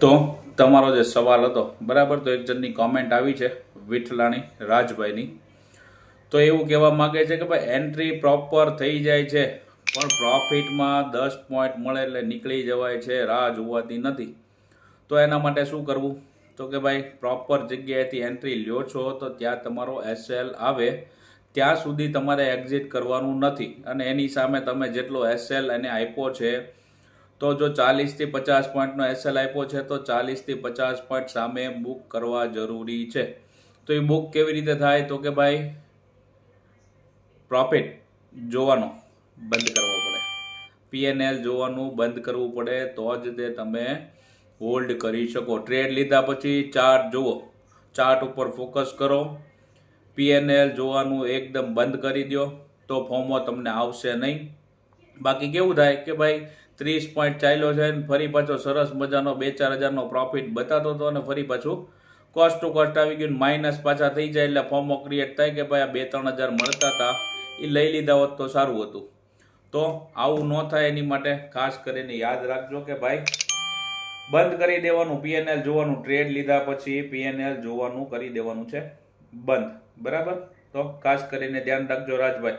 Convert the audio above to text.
તો તમારો જે સવાલ હતો, બરાબર? તો એક જણની કોમેન્ટ આવી છે, વિઠલાણી, રાજભાઈની. તો એવું કહેવા માંગે છે કે ભાઈ એન્ટ્રી પ્રોપર થઈ જાય છે, પણ પ્રોફિટમાં દસ પોઈન્ટ મળે એટલે નીકળી જવાય છે, રાહ જોવાતી નથી. તો એના માટે શું કરવું? તો કે ભાઈ પ્રોપર જગ્યાએથી એન્ટ્રી લ્યો છો, તો ત્યાં તમારો એસએલ આવે, ત્યાં સુધી તમારે એક્ઝિટ કરવાનું નથી. અને એની સામે તમે જેટલો એસએલ એને આપ્યો છે તો જો ચાલીસથી પચાસ પોઈન્ટનો એસએલ આપ્યો છે, તો ચાલીસથી પચાસ પોઈન્ટ સામે બુક કરવા જરૂરી છે. તો એ બુક કેવી રીતે થાય? તો કે ભાઈ, પ્રોફિટ જોવાનો બંધ કરવો પડે. પીએનએલ જોવાનું બંધ કરવું પડે, તો જ તે તમે હોલ્ડ કરી શકો. ટ્રેડ લીધા પછી ચાર્ટ જુઓ. ચાર્ટ ઉપર ફોકસ કરો. પીએનએલ જોવાનું એકદમ બંધ કરી દો તો ફોર્મો તમને આવશે નહીં. બાકી કેવું થાય કે ભાઈ ત્રીસ પોઈન્ટ ચાલ્યો છે ને ફરી પાછો સરસ મજાનો બે ચાર હજારનો પ્રોફિટ બતાતો હતો અને ફરી પાછું કોસ્ટ ટુ કોસ્ટ આવી ગયું માઇનસ પાછા થઈ જાય એટલે ફોર્મો ક્રિએટ થાય કે ભાઈ આ બે ત્રણ હજાર મળતા હતા એ લઈ લીધા હોત તો સારું હતું. તો આવું ન થાય એની માટે ખાસ કરીને યાદ રાખજો કે ભાઈ બંધ કરી દેવાનું પીએનએલ જોવાનું ટ્રેડ લીધા પછી પીએનએલ જોવાનું, કરી દેવાનું છે બંધ. બરાબર? તો ખાસ કરીને ધ્યાન રાખજો રાજભાઈ.